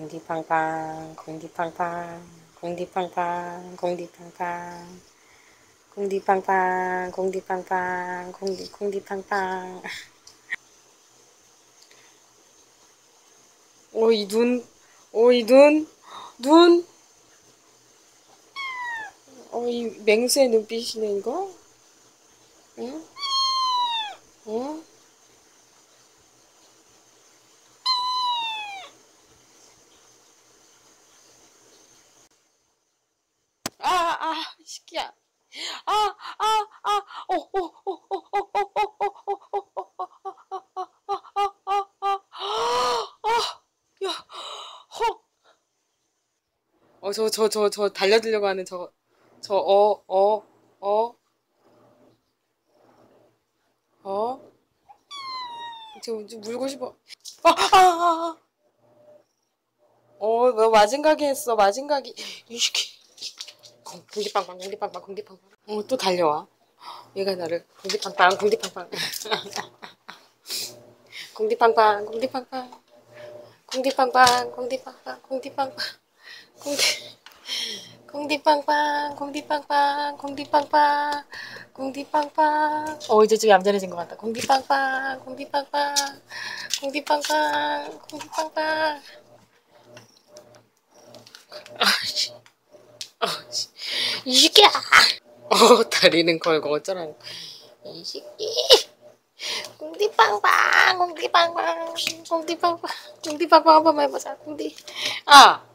공디팡팡 공디팡팡 공디팡팡 공디팡팡 공디팡팡 공디팡팡 공디 공디팡팡 오 이 눈 오 이 눈 눈. 어이 맹수의 눈빛이네 이거 응? 응? 아, 아, 시끼야. 아, 아, 아, 어, 어, 어, 어, 어, 어, 어, 어, 어, 야, 허. 어, 저, 저, 저, 저 달려들려고 하는 저, 저, 어, 어, 어, 어. 지금 좀 물고 싶어. 아, 아, 아. 어, 너 마징가기 했어, 마징가기. 이 새끼. 공기빵빵, 공기빵빵, 공기빵빵. 어, 또 달려와. 얘가 나를 공기빵빵, 공기빵빵. 공디빵빵, 공디빵빵. 공디빵빵, 공디빵빵, 공디빵빵. 공디, 공디빵빵, 공디빵빵, 공디빵빵. 공디빵빵. 어, 이제 좀 얌전해진 것 같다. 공디빵빵, 공디빵빵. 공디빵빵, 공디빵빵. 아씨. 아씨. 이 새끼야! 어, 다리는 걸고 어쩌라는 이 새끼! 공디빵빵! 공디빵빵! 공디빵빵! 공디빵빵 한 번만 해보자, 공디. 아!